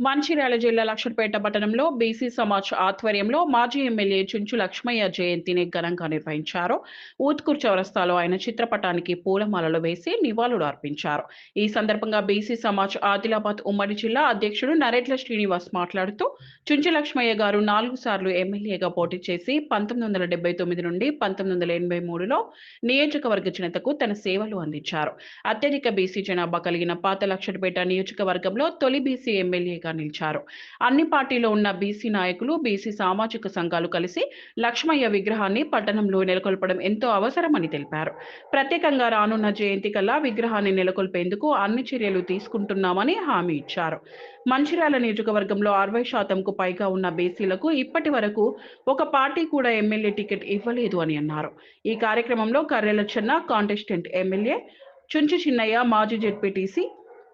మంచిర్యాల జిల్లా లక్షపేట పట్టణంలో బీసీ సమాజ్ ఆధ్వర్యంలో మాజీ ఎమ్మెల్యే చుంచు లక్ష్మయ్య జయంతిని ఘనంగా నిర్వహించారు. ఊత్కూర్ చౌరస్తాలో ఆయన చిత్రపటానికి పూలమాలలు వేసి నివాళులు అర్పించారు. ఈ సందర్భంగా బీసీ సమాజ్ ఆదిలాబాద్ ఉమ్మడి జిల్లా అధ్యక్షుడు నరేట్ల శ్రీనివాస్ మాట్లాడుతూ చుంచు లక్ష్మయ్య గారు నాలుగు సార్లు ఎమ్మెల్యేగా పోటీ చేసి పంతొమ్మిది వందల డెబ్బై తొమ్మిది నుండి పంతొమ్మిది వందల ఎనభై మూడులో నియోజకవర్గ జనతకు తన సేవలు అందించారు. అత్యధిక బీసీ జనాభా కలిగిన పాత లక్షపేట నియోజకవర్గంలో తొలి బీసీ ఎమ్మెల్యేగా నిలిచారు. అన్ని పార్టీలో ఉన్న బీసీ నాయకులు బీసీ సామాజిక సంఘాలు కలిసి లక్ష్మయ్య విగ్రహాన్ని పట్టణంలో నెలకొల్పడం ఎంతో అవసరమని తెలిపారు. ప్రత్యేకంగా రానున్న జయంతి కల్లా విగ్రహాన్ని నెలకొల్పేందుకు అన్ని చర్యలు తీసుకుంటున్నామని హామీ ఇచ్చారు. మంచిర్యాల నియోజకవర్గంలో అరవై శాతంకు పైగా ఉన్న బీసీలకు ఇప్పటి వరకు ఒక పార్టీ కూడా ఎమ్మెల్యే టికెట్ ఇవ్వలేదు అని అన్నారు. ఈ కార్యక్రమంలో కర్రెల చెన్న కాంటెస్టెంట్ ఎమ్మెల్యే చుంచు చిన్నయ్య మాజీ ZPTC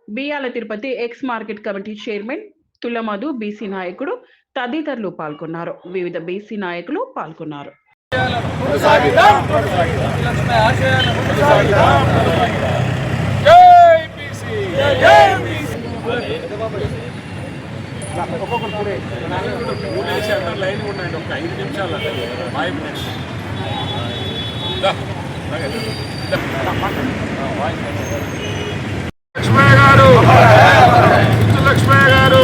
Biyyala Tirupati ex market committee chairman Tulamadhu BC నాయకుడు తదితరులు పాల్గొన్నారు వివిధ బీసీ నాయకులు పాల్గొన్నారు లైన్ ఉండండి ఒక ఐదు నిమిషాలు ఫైవ్ మినిట్స్ లక్ష్మయ్య గారు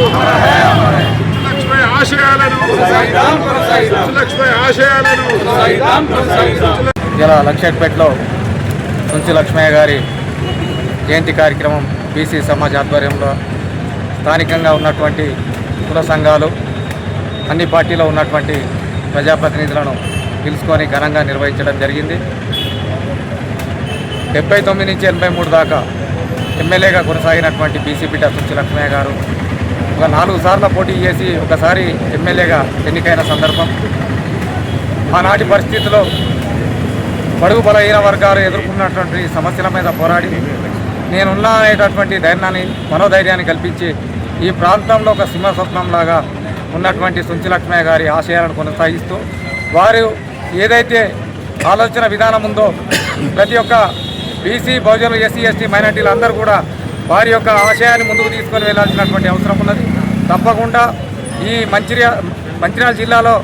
లక్ష్మయ్య ఆశయాలను లక్ష్మయ్య ఆశయాలను ఇలా లక్షపేటలో సుంచి లక్ష్మయ్య గారి జయంతి కార్యక్రమం బీసీ సమాజ్ ఆధ్వర్యంలో స్థానికంగా ఉన్నటువంటి కుల సంఘాలు అన్ని పార్టీలో ఉన్నటువంటి ప్రజాప్రతినిధులను పిలుచుకొని ఘనంగా నిర్వహించడం జరిగింది. డెబ్బై తొమ్మిది నుంచి ఎనభై మూడు దాకా ఎమ్మెల్యేగా కొనసాగినటువంటి బీసీపీ బిడ్డ లక్ష్మయ్య గారు ఒక నాలుగు సార్లు పోటీ చేసి ఒకసారి ఎమ్మెల్యేగా ఎన్నికైన సందర్భం. ఆనాటి పరిస్థితిలో బడుగు బలహీన వర్గాలు ఎదుర్కొన్నటువంటి సమస్యల మీద పోరాడి నేనున్నా అనేటటువంటి ధైర్యాన్ని మనోధైర్యాన్ని కల్పించి ఈ ప్రాంతంలో ఒక సింహస్వప్నంలాగా ఉన్నటువంటి సుంచి లక్ష్మయ్య గారి ఆశయాలను కొనసాగిస్తూ వారు ఏదైతే ఆలోచన విధానం ఉందో ప్రతి ఒక్క బీసీ బహుజనులు ఎస్సీ ఎస్టీ మైనార్టీలు అందరూ కూడా వారి యొక్క ఆశయాన్ని ముందుకు తీసుకొని వెళ్ళాల్సినటువంటి అవసరం ఉన్నది. తప్పకుండా ఈ మంచిర్యా మంచిర్యాల జిల్లాలో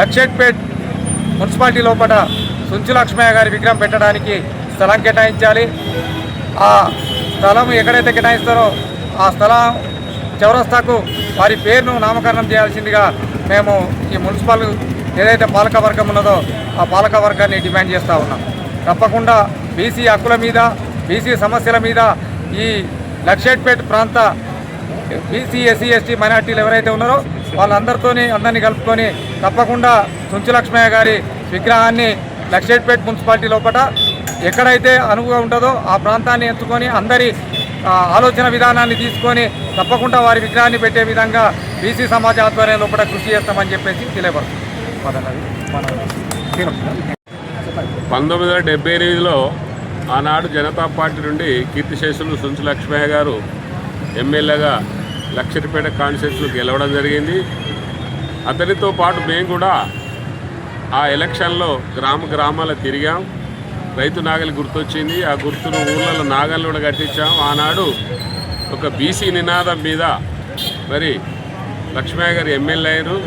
లక్షేట్పేట్ మున్సిపాలిటీ లోపల సుంచులక్ష్మయ్య గారి విగ్రహం పెట్టడానికి స్థలం కేటాయించాలి. ఆ స్థలం ఎక్కడైతే కేటాయిస్తారో ఆ స్థలం చౌరస్తాకు వారి పేరును నామకరణం చేయాల్సిందిగా మేము ఈ మున్సిపల్ ఏదైతే పాలక వర్గం ఉన్నదో ఆ పాలక వర్గాన్ని డిమాండ్ చేస్తూ ఉన్నాం. తప్పకుండా బీసీ హక్కుల మీద బీసీ సమస్యల మీద ఈ లక్షేట్పేట్ ప్రాంత బీసీ ఎస్సీ ఎస్టీ మైనార్టీలు ఎవరైతే ఉన్నారో వాళ్ళందరితోని అందరినీ కలుపుకొని తప్పకుండా సుంచులక్ష్మయ్య గారి విగ్రహాన్ని లక్షేట్పేట్ మున్సిపాలిటీ లోపల ఎక్కడైతే అనువుగా ఉంటుందో ఆ ప్రాంతాన్ని ఎంచుకొని అందరి ఆలోచన విధానాన్ని తీసుకొని తప్పకుండా వారి విగ్రహాన్ని పెట్టే విధంగా బీసీ సమాజ ఆధ్వర్యం లోపల కృషి చేస్తామని చెప్పేసి తెలియపడుతుంది పంతొమ్మిది వందల డెబ్బై ఎనిమిదిలో ఆనాడు జనతా పార్టీ నుండి కీర్తిశేషులు సుంచు లక్ష్మయ్య గారు ఎమ్మెల్యేగా లక్షరిపేట కాన్స్టిట్యూన్సీలో గెలవడం జరిగింది. అతనితో పాటు మేము కూడా ఆ ఎలక్షన్లో గ్రామ గ్రామాల తిరిగాం. రైతు నాగలి గుర్తొచ్చింది. ఆ గుర్తును ఊళ్ళలో నాగళ్ళు కూడా కట్టించాం. ఆనాడు ఒక బీసీ నినాదం మీద మరి లక్ష్మయ్య గారు ఎమ్మెల్యే అయ్యారు.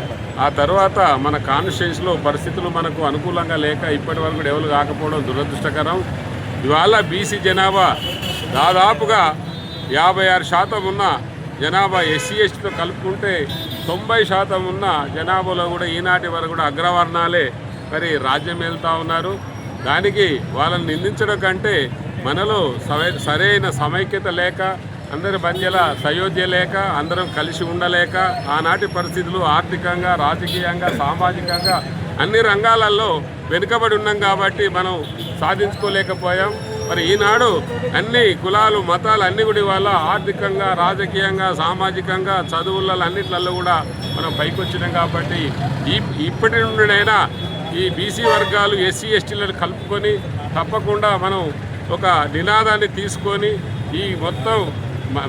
ఆ తర్వాత మన కాన్స్టిట్యూన్స్లో పరిస్థితులు మనకు అనుకూలంగా లేక ఇప్పటి వరకు డెవలప్ కాకపోవడం దురదృష్టకరం. ఇవాళ బీసీ జనాభా దాదాపుగా యాభై ఆరు శాతం ఉన్న జనాభా ఎస్సీ ఎస్టీతో కలుపుకుంటే తొంభై శాతం ఉన్న జనాభాలో కూడా ఈనాటి వరకు కూడా అగ్రవర్ణాలే మరి రాజ్యం వెళ్తూ ఉన్నారు. దానికి వాళ్ళని నిందించడం కంటే మనలో సరైన సమైక్యత లేక అందరి మధ్యల సయోధ్య లేక అందరం కలిసి ఉండలేక ఆనాటి పరిస్థితులు ఆర్థికంగా రాజకీయంగా సామాజికంగా అన్ని రంగాలలో వెనుకబడి ఉన్నాం కాబట్టి మనం సాధించుకోలేకపోయాం. మరి ఈనాడు అన్ని కులాలు మతాలు అన్ని కూడా వల్ల ఆర్థికంగా రాజకీయంగా సామాజికంగా చదువులలో అన్నిట్లలో కూడా మనం పైకి వచ్చినాం కాబట్టి ఈ ఇప్పటి నుండినైనా ఈ బీసీ వర్గాలు ఎస్సీ ఎస్టీలను కలుపుకొని తప్పకుండా మనం ఒక నినాదాన్ని తీసుకొని ఈ మొత్తం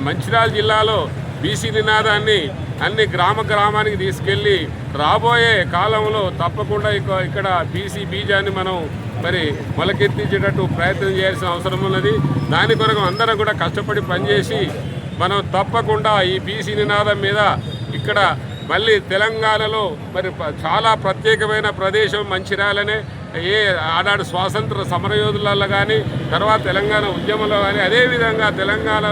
మంచిర్యాల జిల్లాలో బీసీ నినాదాన్ని అన్ని గ్రామ గ్రామానికి తీసుకెళ్ళి రాబోయే కాలంలో తప్పకుండా ఇక్కడ బీసీ బీజాన్ని మనం మరి మొలకెత్తించేటట్టు ప్రయత్నం చేయాల్సిన అవసరం ఉన్నది. దాని కొరకు అందరం కూడా కష్టపడి పనిచేసి మనం తప్పకుండా ఈ బీసీ నినాదం మీద ఇక్కడ మళ్ళీ తెలంగాణలో మరి చాలా ప్రత్యేకమైన ప్రదేశం మంచిర్యాలనే. ఏ ఆనాడు స్వాతంత్ర సమరయోధులలో కానీ తర్వాత తెలంగాణ ఉద్యమంలో కానీ అదేవిధంగా తెలంగాణ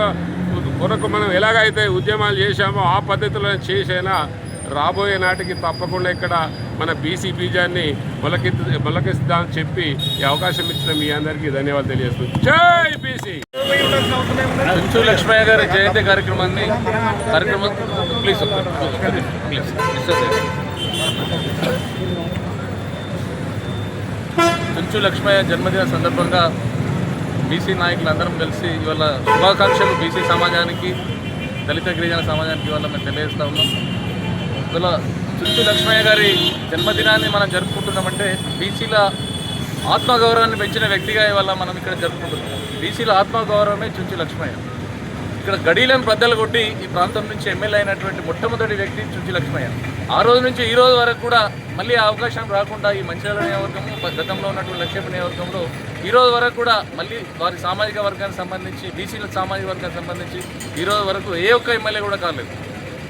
కొరకు మనం ఎలాగైతే ఉద్యమాలు చేశామో ఆ పద్ధతిలో చేసైనా రాబోయే నాటికి తప్పకుండా ఇక్కడ మన బీసీ బీజాన్ని మొలకి మొలకిస్తామని చెప్పి ఈ అవకాశం ఇచ్చిన మీ అందరికీ ధన్యవాదాలు తెలియజేస్తుంది జై బీసీ! లక్ష్మయ్య గారి జయంతి కార్యక్రమాన్ని కార్యక్రమం ప్లీజ్ ప్లీజ్ లక్ష్మయ్య జన్మదిన సందర్భంగా బీసీ నాయకులందరం కలిసి ఇవాళ శుభాకాంక్షలు బీసీ సమాజానికి దళిత గిరిజన సమాజానికి ఇవాళ మేము తెలియజేస్తూ ఉన్నాం. ఇవాళ చుట్టూ లక్ష్మయ్య గారి జన్మదినాన్ని మనం జరుపుకుంటున్నామంటే బీసీల ఆత్మగౌరవాన్ని పెంచిన వ్యక్తిగా ఇవాళ మనం ఇక్కడ జరుపుకుంటున్నాం. బీసీల ఆత్మగౌరవమే చుంచు లక్ష్మయ్య. ఇక్కడ గడీలను బద్దలు కొట్టి ఈ ప్రాంతం నుంచి ఎమ్మెల్యే అయినటువంటి మొట్టమొదటి వ్యక్తి చుంచి లక్ష్మయ్య. ఆ రోజు నుంచి ఈ రోజు వరకు కూడా మళ్ళీ ఆ అవకాశం రాకుండా ఈ మంచిర్యాల నియోజకవర్గము గతంలో ఉన్నటువంటి లక్ష్మీ నియోజకవర్గంలో ఈ రోజు వరకు కూడా మళ్ళీ వారి సామాజిక వర్గానికి సంబంధించి బీసీల సామాజిక వర్గానికి సంబంధించి ఈ రోజు వరకు ఏ ఒక్క ఎమ్మెల్యే కూడా కాలేదు.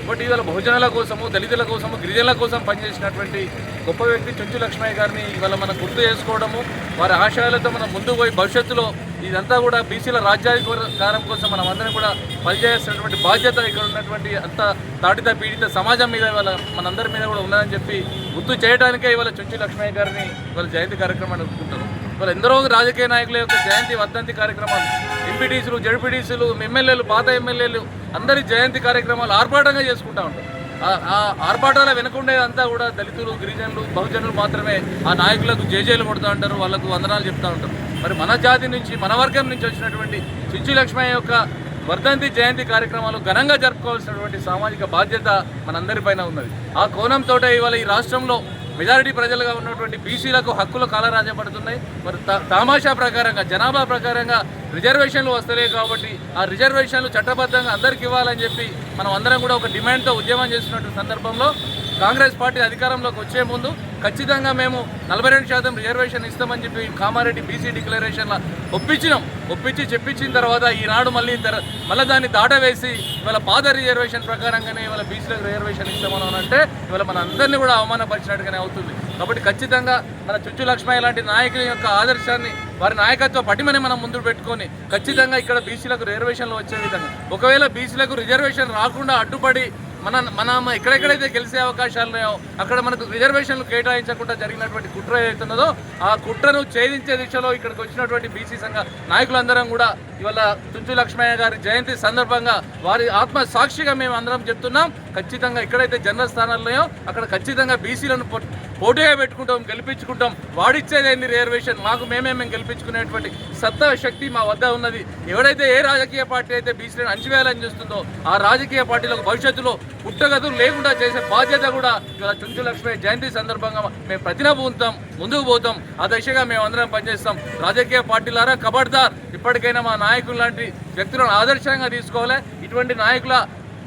బట్ ఇవాళ బహుజనుల కోసము దళితుల కోసము గిరిజనుల కోసం పనిచేసినటువంటి గొప్ప వ్యక్తి చెంచు లక్ష్మయ్య గారిని ఇవాళ మనం గుర్తు చేసుకోవడము వారి ఆశయాలతో మనం ముందుకు పోయి భవిష్యత్తులో ఇదంతా కూడా బీసీల రాజ్యాధికారం కోసం మనం అందరం కూడా పనిచేయాల్సినటువంటి బాధ్యత ఇక్కడ ఉన్నటువంటి అంత తాడిత పీడిత సమాజం మీద ఇవాళ మనందరి మీద కూడా ఉన్నదని చెప్పి గుర్తు చేయడానికే ఇవాళ చెంచు లక్ష్మయ్య గారిని ఇవాళ జయంతి కార్యక్రమాన్ని అనుకుంటున్నాం ఇవాళ ఎందరో రాజకీయ నాయకుల యొక్క జయంతి వర్ధంతి కార్యక్రమాలు ఎంపీటీసీలు జడ్పీటీసీలు ఎమ్మెల్యేలు పాత ఎమ్మెల్యేలు అందరి జయంతి కార్యక్రమాలు ఆర్భాటంగా చేసుకుంటా ఉంటారు. ఆ- ఆ ఆర్భాటాల వెనుకుండేదంతా కూడా దళితులు గిరిజనులు బహుజనులు మాత్రమే ఆ నాయకులకు జేజేలు కొడుతూ ఉంటారు వాళ్ళకు వందనాలు చెప్తూ ఉంటారు. మరి మన జాతి నుంచి మన వర్గం నుంచి వచ్చినటువంటి చిచ్చు లక్ష్మయ్య యొక్క వర్ధంతి జయంతి కార్యక్రమాలు ఘనంగా జరుపుకోవాల్సినటువంటి సామాజిక బాధ్యత మనందరిపైన ఉన్నది. ఆ కోణంతో ఇవాళ ఈ రాష్ట్రంలో మెజారిటీ ప్రజలుగా ఉన్నటువంటి బీసీలకు హక్కులు కాలరాజపడుతున్నాయి మరి తామాషా ప్రకారంగా జనాభా ప్రకారంగా రిజర్వేషన్లు వస్తలేవు కాబట్టి ఆ రిజర్వేషన్లు చట్టబద్ధంగా అందరికి ఇవ్వాలని చెప్పి మనం అందరం కూడా ఒక డిమాండ్తో ఉద్యమం చేస్తున్నటువంటి సందర్భంలో కాంగ్రెస్ పార్టీ అధికారంలోకి వచ్చే ముందు ఖచ్చితంగా మేము నలభై రెండు శాతం రిజర్వేషన్ ఇస్తామని చెప్పి కామారెడ్డి బీసీ డిక్లరేషన్ల ఒప్పించినాం. ఒప్పించి చెప్పించిన తర్వాత ఈనాడు మళ్ళీ మళ్ళీ దాన్ని దాటవేసి ఇవాళ పాత రిజర్వేషన్ ప్రకారంగానే ఇవాళ బీసీలకు రిజర్వేషన్ ఇస్తామని అంటే ఇవాళ మన అందరినీ కూడా అవమానపరిచినట్టుగానే అవుతుంది. కాబట్టి ఖచ్చితంగా మన చుచ్చు లక్ష్మయ్య లాంటి నాయకుల యొక్క ఆదర్శాన్ని వారి నాయకత్వ పటిమని మనం ముందు పెట్టుకొని ఖచ్చితంగా ఇక్కడ బీసీలకు రిజర్వేషన్లు వచ్చే విధంగా. ఒకవేళ బీసీలకు రిజర్వేషన్ రాకుండా అడ్డుపడి మన మనం ఎక్కడెక్కడైతే గెలిచే అవకాశాలు ఉన్నాయో అక్కడ మనకు రిజర్వేషన్లు కేటాయించకుండా జరిగినటువంటి కుట్ర ఏదైతున్నదో ఆ కుట్రను ఛేదించే దిశలో ఇక్కడికి వచ్చినటువంటి బీసీ సంఘ నాయకులందరం కూడా ఇవాళ తుంచు లక్ష్మయ్య గారి జయంతి సందర్భంగా వారి ఆత్మ సాక్షిగా మేము అందరం చెప్తున్నాం. ఖచ్చితంగా ఎక్కడైతే జనరల్ స్థానాలు ఉన్నాయో అక్కడ ఖచ్చితంగా బీసీలను పోటీగా పెట్టుకుంటాం గెలిపించుకుంటాం. వాడిచ్చేదేంది రిజర్వేషన్? మాకు మేమే మేము గెలిపించుకునేటువంటి సత్తా శక్తి మా వద్ద ఉన్నది. ఎవరైతే ఏ రాజకీయ పార్టీ అయితే బీసీలను అణచివేయాలని చూస్తుందో ఆ రాజకీయ పార్టీలకు భవిష్యత్తులో పుట్టగతులు లేకుండా చేసే బాధ్యత కూడా ఇవాళ చుంచు లక్ష్మి జయంతి సందర్భంగా మేము ప్రతినబూతాం ముందుకు పోతాం. ఆ దిశగా మేము అందరం పనిచేస్తాం. రాజకీయ పార్టీలారా కబడ్దార్. ఇప్పటికైనా మా నాయకులు లాంటి వ్యక్తులను ఆదర్శంగా తీసుకోవాలి? ఇటువంటి నాయకుల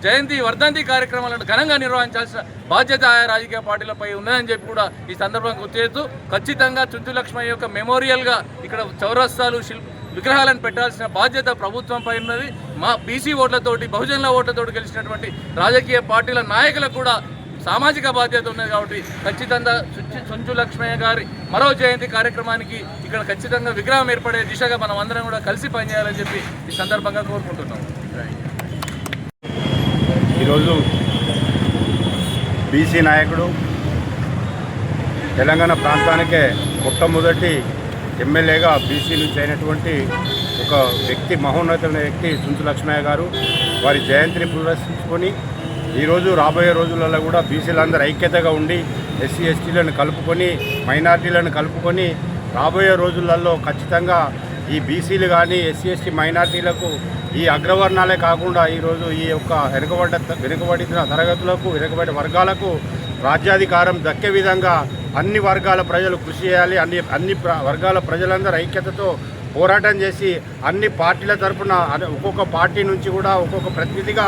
జయంతి వర్ధంతి కార్యక్రమాలను ఘనంగా నిర్వహించాల్సిన బాధ్యత ఆయా రాజకీయ పార్టీలపై ఉన్నదని చెప్పి కూడా ఈ సందర్భంగా గుర్తు చేస్తూ ఖచ్చితంగా చుంచు యొక్క మెమోరియల్గా ఇక్కడ చౌరస్తాలు శిల్ప విగ్రహాలను పెట్టాల్సిన బాధ్యత ప్రభుత్వంపై ఉన్నది. మా బీసీ ఓట్లతోటి బహుజనుల ఓట్లతోటి గెలిచినటువంటి రాజకీయ పార్టీల నాయకులకు కూడా సామాజిక బాధ్యత ఉన్నది కాబట్టి ఖచ్చితంగా చుంచు లక్ష్మయ్య గారి మరో జయంతి కార్యక్రమానికి ఇక్కడ ఖచ్చితంగా విగ్రహం ఏర్పడే దిశగా మనం అందరం కూడా కలిసి పనిచేయాలని చెప్పి ఈ సందర్భంగా కోరుకుంటున్నాం. ఈరోజు బీసీ నాయకుడు తెలంగాణ ప్రాంతానికే మొట్టమొదటి ఎమ్మెల్యేగా బీసీ నుంచి అయినటువంటి ఒక వ్యక్తి మహోన్నతమైన వ్యక్తి తుంచు లక్ష్మయ్య గారు వారి జయంతిని పురస్కరించుకొని ఈరోజు రాబోయే రోజులలో కూడా బీసీలందరూ ఐక్యతగా ఉండి ఎస్సీ ఎస్టీలను కలుపుకొని మైనార్టీలను కలుపుకొని రాబోయే రోజులలో ఖచ్చితంగా ఈ బీసీలు కానీ ఎస్సీ ఎస్టీ మైనార్టీలకు ఈ అగ్రవర్ణాలే కాకుండా ఈరోజు ఈ యొక్క వెనుకబడ్డ వెనుకబడిన తరగతులకు వెనుకబడి వర్గాలకు రాజ్యాధికారం దక్కే విధంగా అన్ని వర్గాల ప్రజలు కృషి చేయాలి. అన్ని అన్ని వర్గాల ప్రజలందరూ ఐక్యతతో పోరాటం చేసి అన్ని పార్టీల తరపున ఒక్కొక్క పార్టీ నుంచి కూడా ఒక్కొక్క ప్రతినిధిగా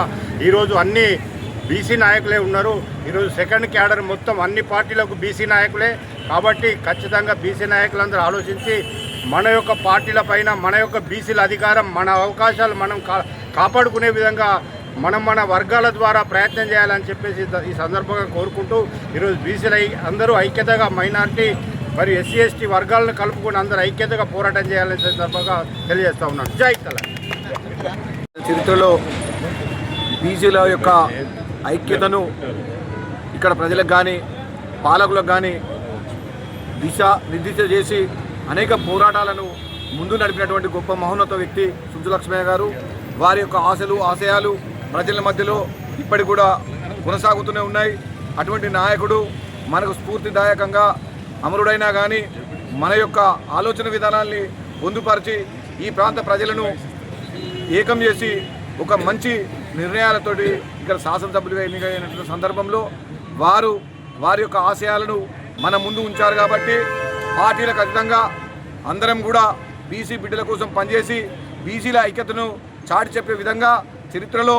ఈరోజు అన్ని బీసీ నాయకులే ఉన్నారు. ఈరోజు సెకండ్ క్యాడర్ మొత్తం అన్ని పార్టీలకు బీసీ నాయకులే. కాబట్టి ఖచ్చితంగా బీసీ నాయకులందరూ ఆలోచించి మన యొక్క పార్టీల పైన మన యొక్క బీసీల అధికారం మన అవకాశాలు మనం కా కాపాడుకునే విధంగా మనం మన వర్గాల ద్వారా ప్రయత్నం చేయాలని చెప్పేసి ఈ సందర్భంగా కోరుకుంటూ ఈరోజు బీసీలు అందరూ ఐక్యతగా మైనార్టీ మరియు ఎస్సీ ఎస్టీ వర్గాలను కలుపుకొని అందరూ ఐక్యతగా పోరాటం చేయాలని సందర్భంగా తెలియజేస్తా ఉన్నాను. జై తెలంగాణ చరిత్రలో బీసీల యొక్క ఐక్యతను ఇక్కడ ప్రజలకు కానీ పాలకులకు కానీ దిశ నిర్దిష్ట చేసి అనేక పోరాటాలను ముందు నడిపినటువంటి గొప్ప మహోన్నత వ్యక్తి సుజలక్ష్మయ్య గారు వారి యొక్క ఆశలు ఆశయాలు ప్రజల మధ్యలో ఇప్పటికి కూడా కొనసాగుతూనే ఉన్నాయి. అటువంటి నాయకుడు మనకు స్ఫూర్తిదాయకంగా అమరుడైనా కానీ మన యొక్క ఆలోచన విధానాల్ని పొందుపరిచి ఈ ప్రాంత ప్రజలను ఏకం చేసి ఒక మంచి నిర్ణయాలతోటి ఇక్కడ శాసనసభ్యులుగా ఎన్నికైనటువంటి సందర్భంలో వారు వారి యొక్క ఆశయాలను మన ముందు ఉంచారు కాబట్టి పార్టీలకు అతీతంగా అందరం కూడా బీసీ బిడ్డల కోసం పనిచేసి బీసీల ఐక్యతను చాటి చెప్పే విధంగా చరిత్రలో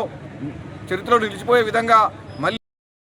చరిత్రలో నిలిచిపోయే విధంగా